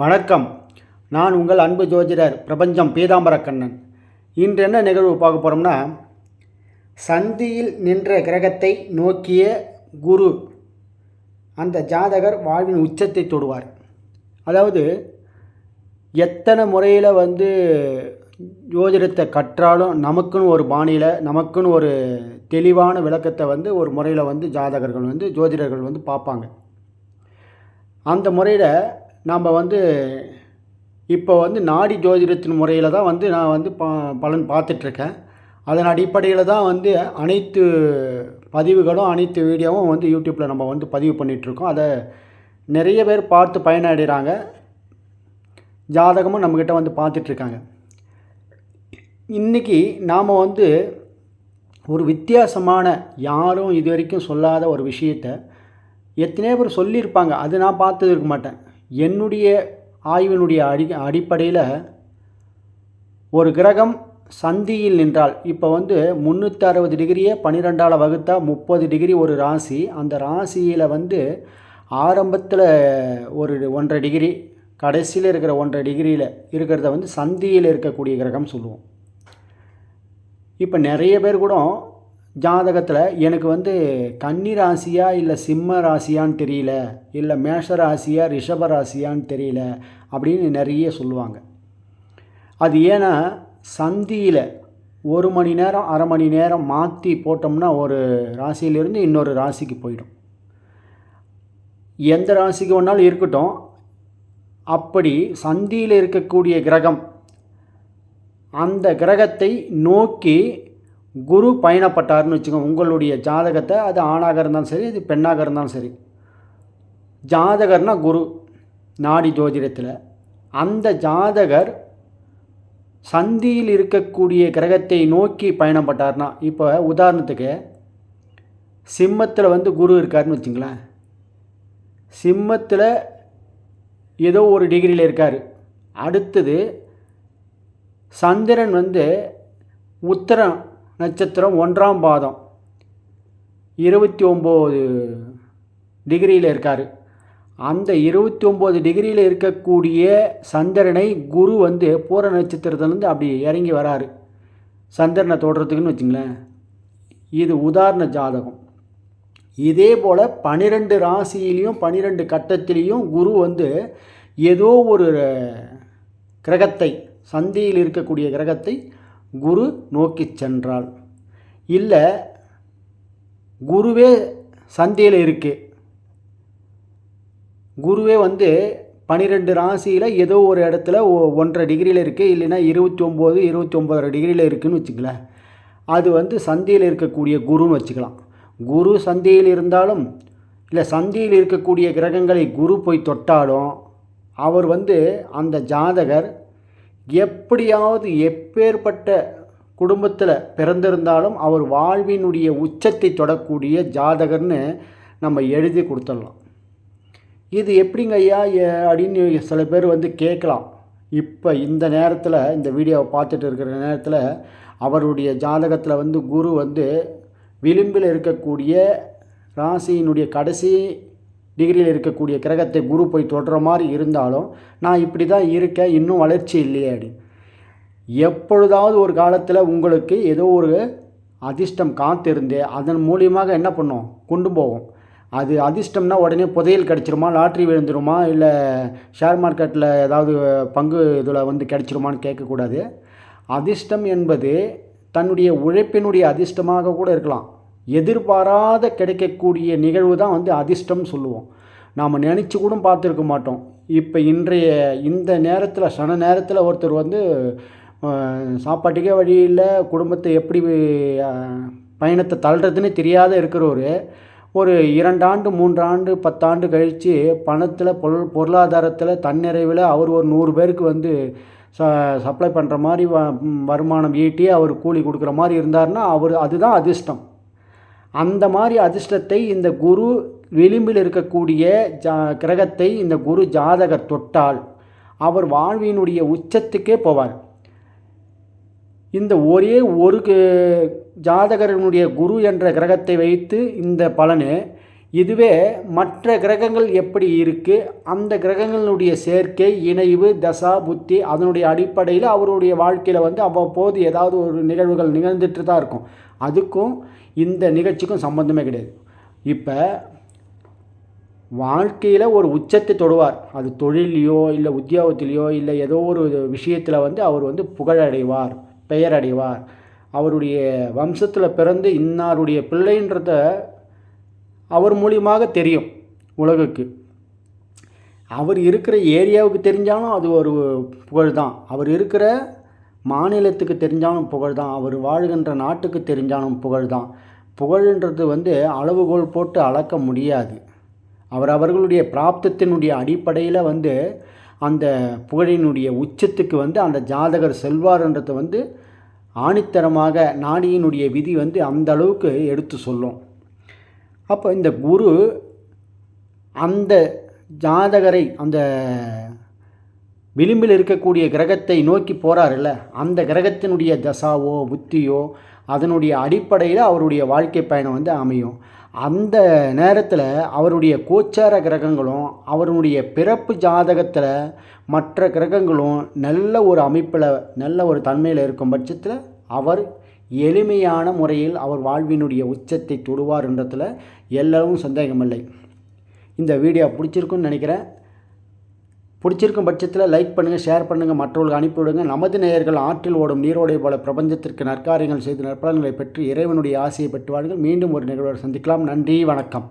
வணக்கம். நான் உங்கள் அன்பு ஜோதிடர் பிரபஞ்சம் பீதாம்பரக்கண்ணன். இன்று என்ன நிகழ்வு பார்க்க போகிறோம்னா சந்தியில் நின்ற கிரகத்தை நோக்கிய குரு அந்த ஜாதகர் வாழ்வின் உச்சத்தை தொடுவார். அதாவது எத்தனை முறையில் வந்து ஜோதிடத்தை கற்றாலும் நமக்குன்னு ஒரு பாணியில் நமக்குன்னு ஒரு தெளிவான விளக்கத்தை வந்து ஒரு முறையில் வந்து ஜாதகர்கள் வந்து ஜோதிடர்கள் வந்து பார்ப்பாங்க. அந்த முறையில் நாம் வந்து இப்போ வந்து நாடி ஜோதிடத்தின் முறையில் தான் வந்து நான் வந்து ப பலன் பார்த்துட்ருக்கேன். அதன் அடிப்படையில் தான் வந்து அனைத்து பதிவுகளும் அனைத்து வீடியோவும் வந்து யூடியூப்பில் நம்ம வந்து பதிவு பண்ணிகிட்ருக்கோம் அதை நிறைய பேர் பார்த்து பயனடைகிறாங்க ஜாதகமும் நம்மக்கிட்ட வந்து பார்த்துட்ருக்காங்க. இன்றைக்கி நாம் வந்து ஒரு வித்தியாசமான யாரும் இது வரைக்கும் சொல்லாத ஒரு விஷயத்தை எத்தனையோ பேர் சொல்லியிருப்பாங்க. அது நான் பார்த்தது இருக்க மாட்டேன். என்னுடைய ஆய்வினுடைய அடி அடிப்படையில் ஒரு கிரகம் சந்தியில் நின்றால் இப்போ வந்து முந்நூற்றி அறுபது டிகிரியே பன்னிரெண்டால் வகுத்தா முப்பது டிகிரி ஒரு ராசி. அந்த ராசியில் வந்து ஆரம்பத்தில் ஒரு ஒன்றரை டிகிரி கடைசியில் இருக்கிற ஒன்றரை டிகிரியில் இருக்கிறத வந்து சந்தியில் இருக்கக்கூடிய கிரகம் சொல்லுவோம். இப்போ நிறைய பேர் கூட ஜாதகத்தில் எனக்கு வந்து கன்னி ராசியா இல்லை சிம்ம ராசியான்னு தெரியல இல்லை மேஷ ராசியா ரிஷப ராசியான்னு தெரியல அப்படின்னு நிறைய சொல்லுவாங்க. அது ஏன்னா சந்தியில் ஒரு மணி நேரம் அரை மணி நேரம் மாற்றி போட்டோம்னா ஒரு ராசியிலிருந்து இன்னொரு ராசிக்கு போயிடும். எந்த ராசிக்கு வேணாலும் இருக்கட்டும். அப்படி சந்தியில் இருக்கக்கூடிய கிரகம் அந்த கிரகத்தை நோக்கி குரு பயணப்பட்டார்னு வச்சுக்கோங்க உங்களுடைய ஜாதகத்தை அது ஆணாக இருந்தாலும் சரி அது பெண்ணாக இருந்தாலும் சரி. ஜாதகர்னா குரு நாடி ஜோதிடத்தில். அந்த ஜாதகர் சந்தியில் இருக்கக்கூடிய கிரகத்தை நோக்கி பயணப்பட்டார்னா இப்போ உதாரணத்துக்கு சிம்மத்தில் வந்து குரு இருக்காருன்னு வச்சுங்களேன். சிம்மத்தில் ஏதோ ஒரு டிகிரியில் இருக்கார். அடுத்தது சந்திரன் வந்து உத்தரம் நட்சத்திரம் ஒன்றாம் பாதம். இருபத்தி ஒம்பது டிகிரியில் இருக்கார். அந்த இருபத்தி ஒம்பது டிகிரியில் இருக்கக்கூடிய சந்திரனை குரு வந்து பூர நட்சத்திரத்துலேருந்து அப்படி இறங்கி வராரு. சந்திரனை தொடுறதுக்குன்னு வச்சுங்களேன். இது உதாரண ஜாதகம். இதே போல் பனிரெண்டு ராசியிலையும் பனிரெண்டு கட்டத்திலையும் குரு வந்து ஏதோ ஒரு கிரகத்தை சந்தியில் இருக்கக்கூடிய கிரகத்தை குரு நோக்கி சென்றால் இல்லை குருவே சந்தியில் இருக்குது குருவே வந்து பன்னிரெண்டு ராசியில் ஏதோ ஒரு இடத்துல ஒன்றரை டிகிரியில் இருக்குது இல்லைன்னா இருபத்தி ஒம்பது இருபத்தி ஒம்பதரை டிகிரியில் இருக்குதுன்னு வச்சுக்கலாம் அது வந்து சந்தியில் இருக்கக்கூடிய குருன்னு வச்சுக்கலாம். குரு சந்தியில் இருந்தாலும் இல்லை சந்தியில் இருக்கக்கூடிய கிரகங்களை குரு போய் தொட்டாலும் அவர் வந்து அந்த ஜாதகர் எப்படியாவது எப்பேற்பட்ட குடும்பத்தில் பிறந்திருந்தாலும் அவர் வாழ்வினுடைய உச்சத்தை தொடக்கூடிய ஜாதகர்னு நம்ம எழுதி கொடுத்துடலாம். இது எப்படிங்க ஐயா? அப்படின்னு சில பேர் வந்து கேட்கலாம். இப்போ இந்த நேரத்தில் இந்த வீடியோவை பார்த்துட்டு இருக்கிற நேரத்தில் அவருடைய ஜாதகத்தில் வந்து குரு வந்து விளிம்பில் இருக்கக்கூடிய ராசியினுடைய கடைசி டிகிரியில் இருக்கக்கூடிய கிரகத்தை குரு போய் தொடுற மாதிரி இருந்தாலும் நான் இப்படி தான் இருக்கேன் இன்னும் வளர்ச்சி இல்லையே அப்படின்னு எப்பொழுதாவது ஒரு காலத்தில் உங்களுக்கு ஏதோ ஒரு அதிர்ஷ்டம் காத்திருந்து அதன் மூலியமாக என்ன பண்ணும்? கொண்டு போகும். அது அதிர்ஷ்டம்னா உடனே புதையல் கிடச்சிருமா? லாட்ரி விழுந்துருமா? இல்லை ஷேர் மார்க்கெட்டில் ஏதாவது பங்கு இதில் வந்து கிடச்சிருமான்னு கேட்கக்கூடாது. அதிர்ஷ்டம் என்பது தன்னுடைய உழைப்பினுடைய அதிர்ஷ்டமாக கூட இருக்கலாம். எதிர்பாராத கிடைக்கக்கூடிய நிகழ்வு தான் வந்து அதிர்ஷ்டம் சொல்லுவோம். நாம் நினச்சி கூட பார்த்துருக்க மாட்டோம். இப்போ இன்றைய இந்த நேரத்தில் சன நேரத்தில் ஒருத்தர் வந்து சாப்பாட்டுக்கே வழியில் குடும்பத்தை எப்படி பயணத்தை தள்ளுறதுன்னு தெரியாத இருக்கிறவர் ஒரு இரண்டாண்டு மூன்றாண்டு பத்தாண்டு கழித்து பணத்தில் பொருள் பொருளாதாரத்தில் தன்னிறைவில் அவர் ஒரு நூறு பேருக்கு வந்து ச சப்ளை பண்ணுற மாதிரி வ வருமானம் ஈட்டி அவர் கூலி கொடுக்குற மாதிரி இருந்தார்னா அவர் அதுதான் அதிர்ஷ்டம். அந்த மாதிரி அதிர்ஷ்டத்தை இந்த குரு விளிம்பில் இருக்கக்கூடிய ஜா கிரகத்தை இந்த குரு ஜாதகர் தொட்டால் அவர் வாழ்வினுடைய உச்சத்துக்கே போவார். இந்த ஒரே ஒரு ஜாதகரனுடைய குரு என்ற கிரகத்தை வைத்து இந்த பலனு இதுவே மற்ற கிரகங்கள் எப்படி இருக்குது அந்த கிரகங்களுடைய சேர்க்கை இணைவு தசா புத்தி அதனுடைய அடிப்படையில் அவருடைய வாழ்க்கையில் வந்து அவ்வப்போது ஏதாவது ஒரு நிகழ்வுகள் நிகழ்ந்துட்டு தான் இருக்கும். அதுக்கும் இந்த நிகழ்ச்சிக்கும் சம்மந்தமே கிடையாது. இப்போ வாழ்க்கையில் ஒரு உச்சத்தை தொடுவார். அது தொழிலையோ இல்லை உத்தியோகத்திலையோ இல்லை ஏதோ ஒரு விஷயத்தில் வந்து அவர் வந்து புகழடைவார் பெயரடைவார். அவருடைய வம்சத்தில் பிறந்து இன்னாருடைய பிள்ளைன்றத அவர் மூலியமாக தெரியும் உலகுக்கு. அவர் இருக்கிற ஏரியாவுக்கு தெரிஞ்சாலும் அது ஒரு புகழ் தான் அவர் இருக்கிற மாநிலத்துக்கு தெரிஞ்சாலும் புகழ் தான் அவர் வாழ்கின்ற நாட்டுக்கு தெரிஞ்சாலும் புகழ் தான் புகழ்ன்றது வந்து அளவுகோல் போட்டு அளக்க முடியாது. அவர் அவர்களுடைய பிராப்தத்தினுடைய அடிப்படையில் வந்து அந்த புகழினுடைய உச்சத்துக்கு வந்து அந்த ஜாதகர் செல்வார்ன்றது வந்து ஆணித்தரமாக நாடியினுடைய விதி வந்து அந்த அளவுக்கு எடுத்து சொல்லும். அப்போ இந்த குரு அந்த ஜாதகரை அந்த விளிம்பில் இருக்கக்கூடிய கிரகத்தை நோக்கி போகிறாருல்ல அந்த கிரகத்தினுடைய தசாவோ புத்தியோ அதனுடைய அடிப்படையில் அவருடைய வாழ்க்கை பயணம் வந்து அமையும். அந்த நேரத்தில் அவருடைய கோச்சார கிரகங்களும் அவருடைய பிறப்பு ஜாதகத்தில் மற்ற கிரகங்களும் நல்ல ஒரு அமைப்பில் நல்ல ஒரு தன்மையில் இருக்கும் பட்சத்தில் அவர் எளிமையான முறையில் அவர் வாழ்வினுடைய உச்சத்தை தொடுவார் என்றதில் எல்லாரும் சந்தேகமில்லை. இந்த வீடியோ பிடிச்சிருக்குன்னு நினைக்கிறேன். பிடிச்சிருக்கும் பட்சத்தில் லைக் பண்ணுங்கள் ஷேர் பண்ணுங்கள் மற்றவர்களுக்கு அனுப்பிவிடுங்க நமது நேயர்கள் ஆற்றில் ஓடும் நீரோடை போல பிரபஞ்சத்திற்கு நற்காரியங்கள் செய்து நற்பலன்களை பெற்று இறைவனுடைய ஆசையை பெற்றுவார்கள் மீண்டும் ஒரு நிகழ்வை சந்திக்கலாம். நன்றி வணக்கம்.